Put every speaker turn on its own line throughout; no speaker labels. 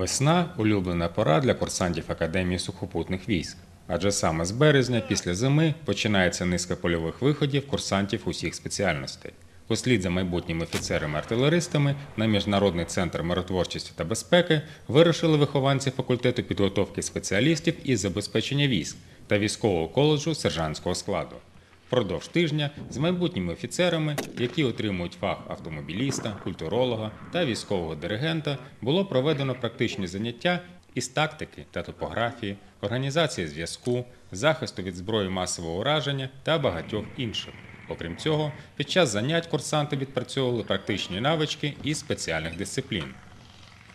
Весна улюблена пора для курсантів Академії сухопутних військ. Адже саме з березня, після зими, починається низка польових виходів курсантів усіх спеціальностей. Услід за майбутніми офіцерами-артилеристами на Міжнародний центр миротворчості та безпеки вирушили вихованці факультету підготовки спеціалістів із забезпечення військ та військового коледжу сержантського складу. Впродовж тижня з майбутніми офіцерами, які отримують фах автомобіліста, культуролога та військового диригента, було проведено практичні заняття із тактики та топографії, організації зв'язку, захисту від зброї масового ураження та багатьох інших. Окрім цього, під час занять курсанти відпрацьовували практичні навички із спеціальних дисциплін.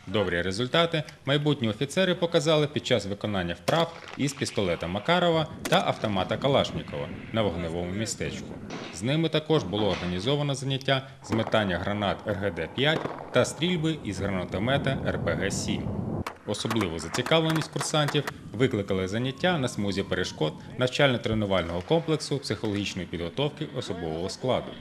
Добрі результати майбутні офіцери показали під час виконання вправ із пістолета Макарова та автомата Калашнікова на вогневому містечку. З ними також було організовано заняття з метання гранат РГД-5 та стрільби із гранатомета РПГ-7. Особливу зацікавленість курсантів викликали заняття на смузі перешкод навчально-тренувального комплексу психологічної підготовки особового складу.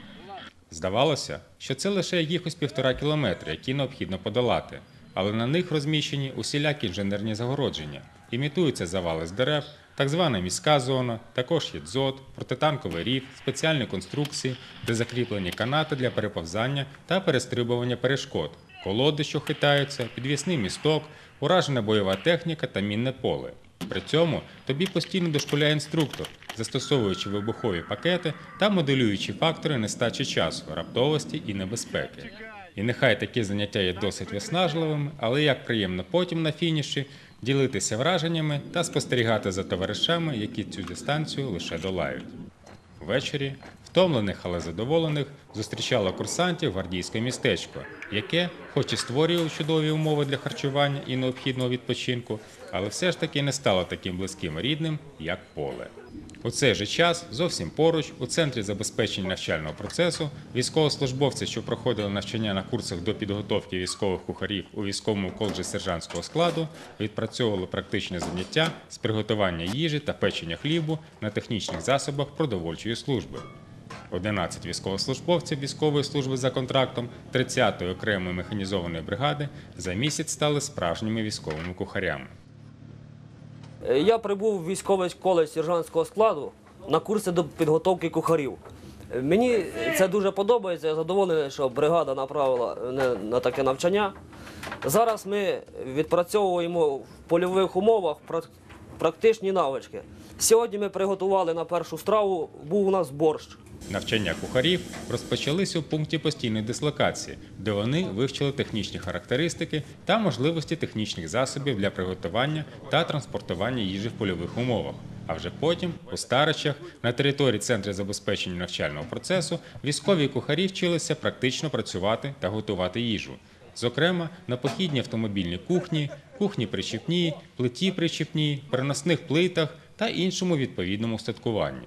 Здавалося, що це лише якихось півтора кілометри, які необхідно подолати, але на них розміщені усілякі інженерні загородження, імітуються завали з дерев, так звана міська зона, також є дзот, протитанковий рів, спеціальні конструкції, де закріплені канати для переповзання та перестрибування перешкод, колоди, що хитаються, підвісний місток, уражена бойова техніка та мінне поле. При цьому тобі постійно дошкуляє інструктор, застосовуючи вибухові пакети та моделюючи фактори нестачі часу, раптовості і небезпеки. І нехай такі заняття є досить виснажливими, але як приємно потім на фініші ділитися враженнями та спостерігати за товаришами, які цю дистанцію лише долають. Ввечері, втомлених, але задоволених, зустрічало курсантів гвардійське містечко, яке, хоч і створює чудові умови для харчування і необхідного відпочинку, але все ж таки не стало таким близьким рідним, як поле. У цей же час, зовсім поруч, у центрі забезпечення навчального процесу, військовослужбовці, що проходили навчання на курсах до підготовки військових кухарів у військовому коледжі сержантського складу, відпрацьовували практичні заняття з приготування їжі та печення хлібу на технічних засобах продовольчої служби. 11 військовослужбовців військової служби за контрактом 30-ї окремої механізованої бригади за місяць стали справжніми військовими кухарями.
Е, Я прибув в військовий коледж сержантського складу на курси до підготовки кухарів. Е, Мені це дуже подобається. Я задоволений, що бригада направила мене на таке навчання. Зараз ми відпрацьовуємо в польових умовах практичні навички. Сьогодні ми приготували на першу страву, був у нас борщ.
Навчання кухарів розпочалися у пункті постійної дислокації, де вони вивчили технічні характеристики та можливості технічних засобів для приготування та транспортування їжі в польових умовах. А вже потім, у Старичах, на території Центру забезпечення навчального процесу, військові кухарі вчилися практично працювати та готувати їжу. Зокрема, на похідній автомобільній кухні, кухні причіпній, плиті причіпній, переносних плитах та іншому відповідному устаткуванні.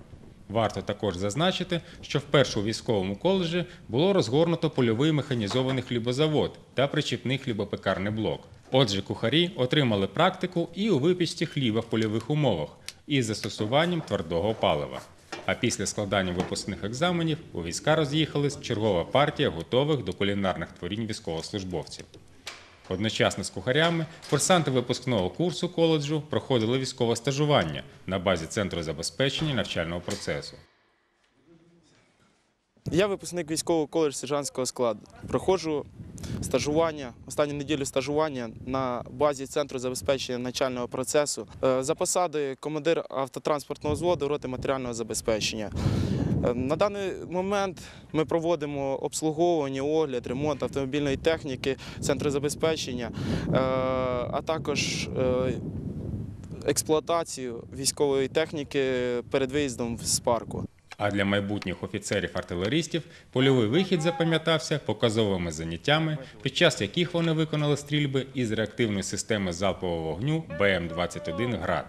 Варто також зазначити, що вперше у військовому коледжі було розгорнуто польовий механізований хлібозавод та причіпний хлібопекарний блок. Отже, кухарі отримали практику і у випічці хліба в польових умовах із застосуванням твердого палива. А після складання випускних екзаменів у війська роз'їхалась чергова партія готових до кулінарних творінь військовослужбовців. Одночасно з кухарями курсанти випускного курсу коледжу проходили військове стажування на базі Центру забезпечення навчального процесу.
Я випускник військового коледжу сержантського складу. Проходжу стажування, останню неділю стажування на базі центру забезпечення навчального процесу Е, за посадою командир автотранспортного взводу роти матеріального забезпечення. Е, На даний момент ми проводимо обслуговування, огляд, ремонт автомобільної техніки, центру забезпечення, е, а також експлуатацію військової техніки перед виїздом з парку.
А для майбутніх офіцерів-артилеристів польовий вихід запам'ятався показовими заняттями, під час яких вони виконали стрільби із реактивної системи залпового вогню БМ-21 «Град».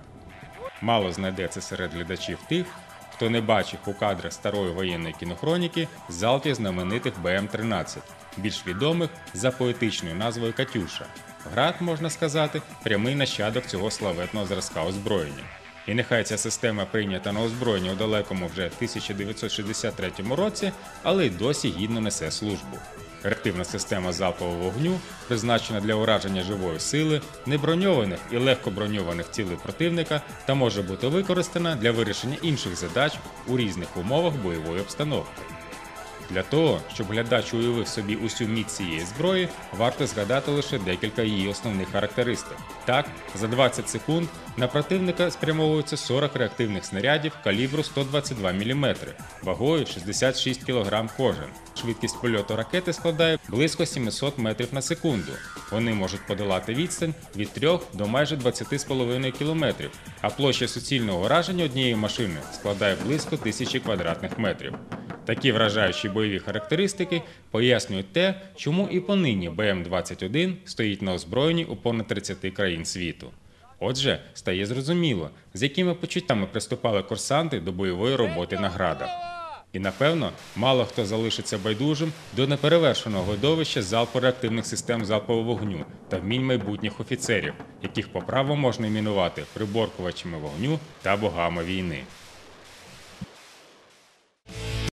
Мало знайдеться серед глядачів тих, хто не бачив у кадрах старої воєнної кінохроніки залпів знаменитих БМ-13, більш відомих за поетичною назвою Катюша. Град, можна сказати, прямий нащадок цього славетного зразка озброєння. І нехай ця система прийнята на озброєння у далекому вже 1963 році, але й досі гідно несе службу. Реактивна система залпового вогню призначена для ураження живої сили, неброньованих і легко броньованих цілей противника та може бути використана для вирішення інших задач у різних умовах бойової обстановки. Для того, щоб глядач уявив собі усю міць цієї зброї, варто згадати лише декілька її основних характеристик. Так, за 20 секунд на противника спрямовується 40 реактивних снарядів калібру 122 мм, вагою 66 кг кожен. Швидкість польоту ракети складає близько 700 метрів на секунду. Вони можуть подолати відстань від 3 до майже 20,5 км, а площа суцільного ураження однієї машини складає близько 1000 квадратних метрів. Такі вражаючі бойові характеристики пояснюють те, чому і понині БМ-21 стоїть на озброєнні у понад 30 країн світу. Отже, стає зрозуміло, з якими почуттями приступали курсанти до бойової роботи на градах. І напевно, мало хто залишиться байдужим до неперевершеного видовища залпу реактивних систем залпового вогню та вмінь майбутніх офіцерів, яких по праву можна іменувати приборкувачами вогню та богами війни.